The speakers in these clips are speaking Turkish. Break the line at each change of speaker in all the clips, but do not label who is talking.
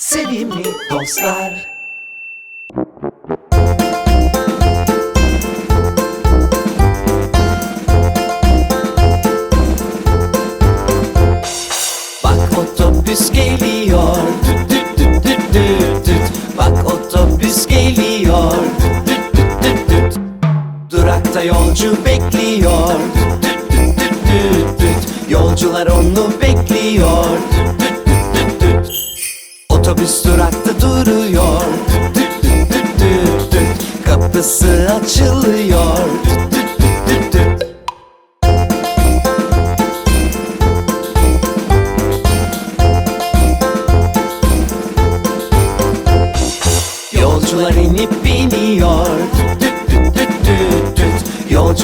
Sevimli dostlar. Bak otobüs geliyor. Düt düt düt düt düt düt. Bak otobüs geliyor. Düt düt düt düt düt. Durakta yolcu bekliyor. Düt düt düt düt düt Yolcular onu bekliyor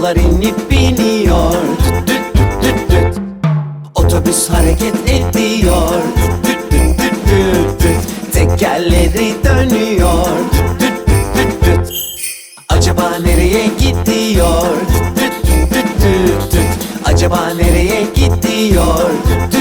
Yolcular inip biniyor. Düt düt düt düt. Otobüs hareket ediyor. Düt düt düt düt düt. Tekerleri dönüyor. Düt düt düt düt. Acaba nereye gidiyor? Düt düt düt düt düt. Acaba nereye gidiyor? Düt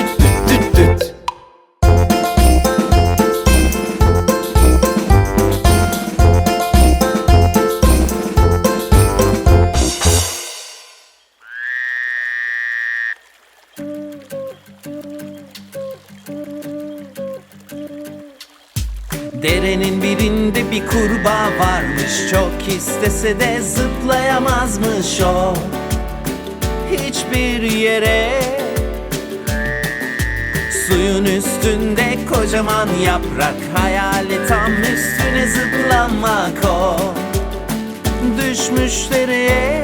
Derenin birinde bir kurbağa varmış. Çok istese de zıplayamazmış o. Hiçbir yere. Suyun üstünde kocaman yaprak. Hayali tam üstüne zıplamak o. Düşmüş dereye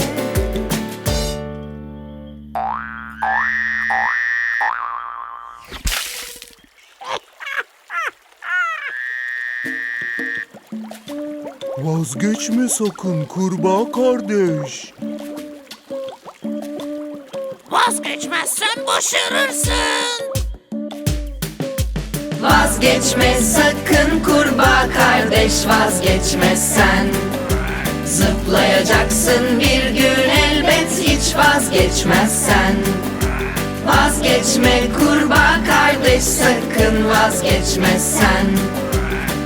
Vazgeçme sakın kurbağa kardeş.
Vazgeçmezsen başarırsın.
Vazgeçme sakın kurbağa kardeş vazgeçmezsen Zıplayacaksın bir gün elbet hiç vazgeçmezsen Vazgeçme kurbağa kardeş sakın vazgeçmezsen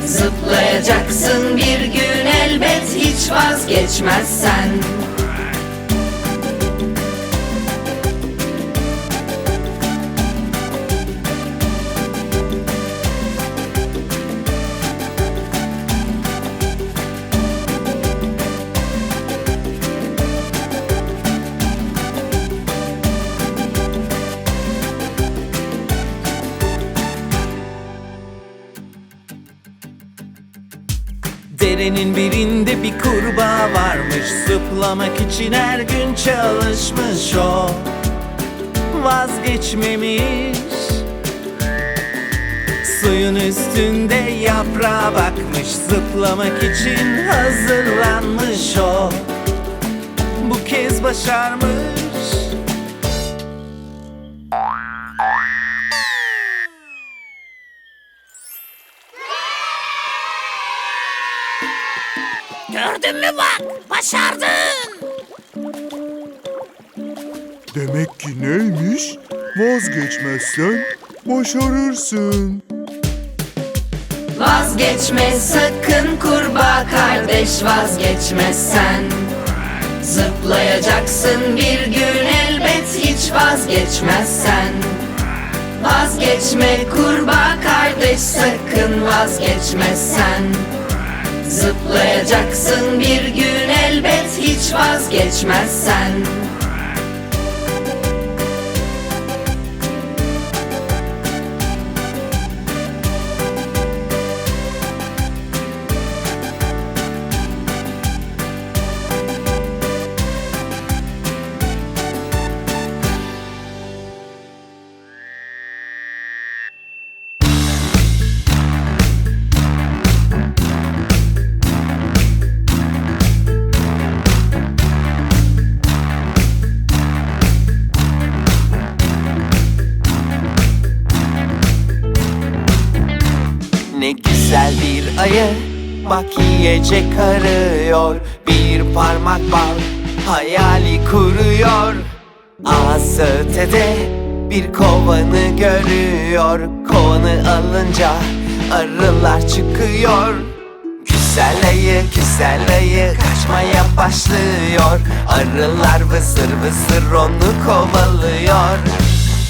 Zıplayacaksın bir gün elbet hiç vazgeçmezsen
Derenin birinde bir kurbağa varmış. Zıplamak için her gün çalışmış o. Vazgeçmemiş. Suyun üstünde yaprağa bakmış. Zıplamak için hazırlanmış o. Bu kez başarmış
Gördün mü bak, başardın.
Demek ki neymiş? Vazgeçmezsen başarırsın.
Vazgeçme sakın kurbağa kardeş vazgeçmezsen Zıplayacaksın bir gün elbet hiç vazgeçmezsen Vazgeçme kurbağa kardeş sakın vazgeçmezsen Zıplayacaksın bir gün elbet hiç vazgeçmezsen
Ne güzel bir ayı. Bak yiyecek arıyor Bir parmak bal Hayali kuruyor. Ağzı ötede Bir kovanı görüyor. Kovanı alınca arılar çıkıyor. Güzel ayı güzel ayı kaçmaya başlıyor. Arılar vızır vızır onu kovalıyor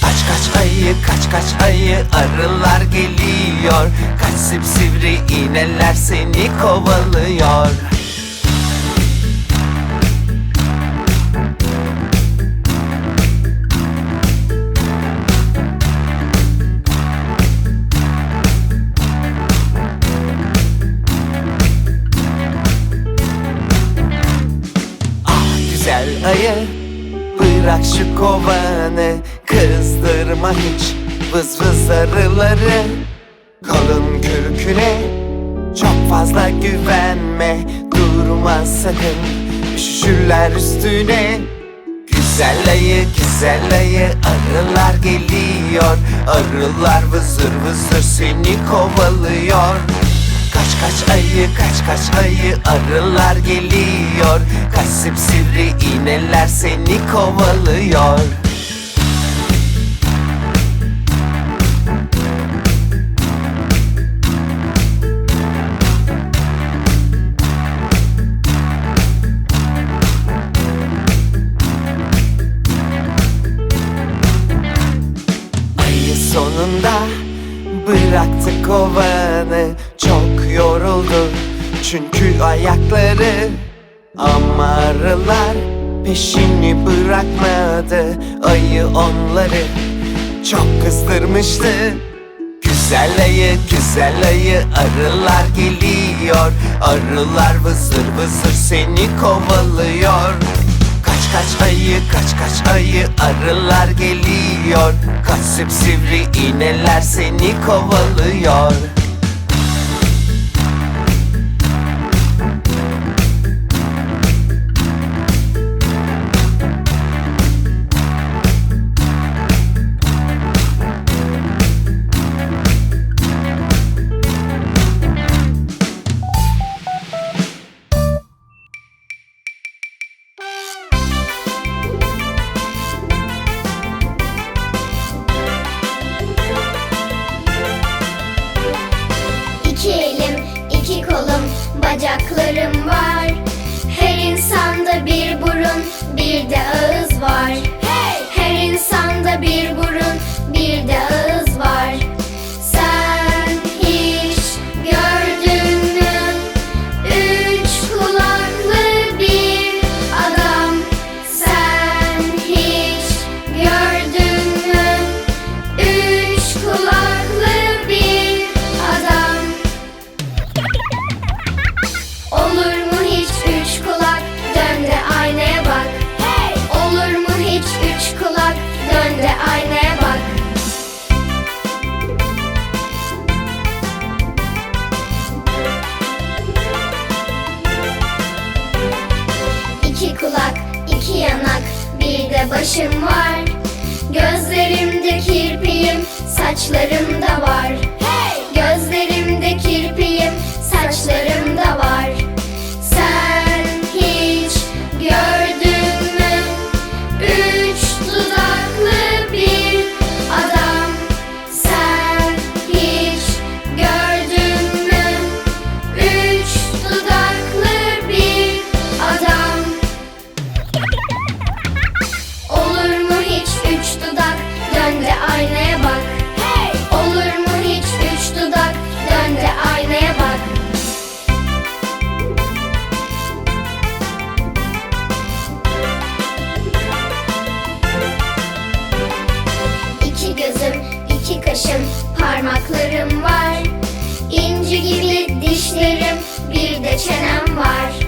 Kaç kaç ayı kaç kaç ayı arılar geliyor. Kaç sivri iğneler seni kovalıyor kovanı Kızdırma hiç Vız vız arıları. Kalın kürküne Çok fazla güvenme Durma sakın. Üşüşürler üstüne. Güzel ayı güzel ayı Arılar geliyor. Arılar vızır vızır seni kovalıyor. Kaç kaç ayı kaç kaç ayı arılar geliyor. Kaç sivri iğneler seni kovalıyor çünkü ayakları Ama arılar peşini bırakmadı Ayı onları. Çok kızdırmıştı. Güzel ayı güzel ayı arılar geliyor. Arılar vızır vızır seni kovalıyor. Kaç kaç ayı kaç kaç ayı arılar geliyor. Kaç sivri iğneler seni kovalıyor
bacaklarım var. Her insanda bir burun, bir de ağız var. Her insanda bir burun, kirpiğim, saçlarım da var. Tavşanım var.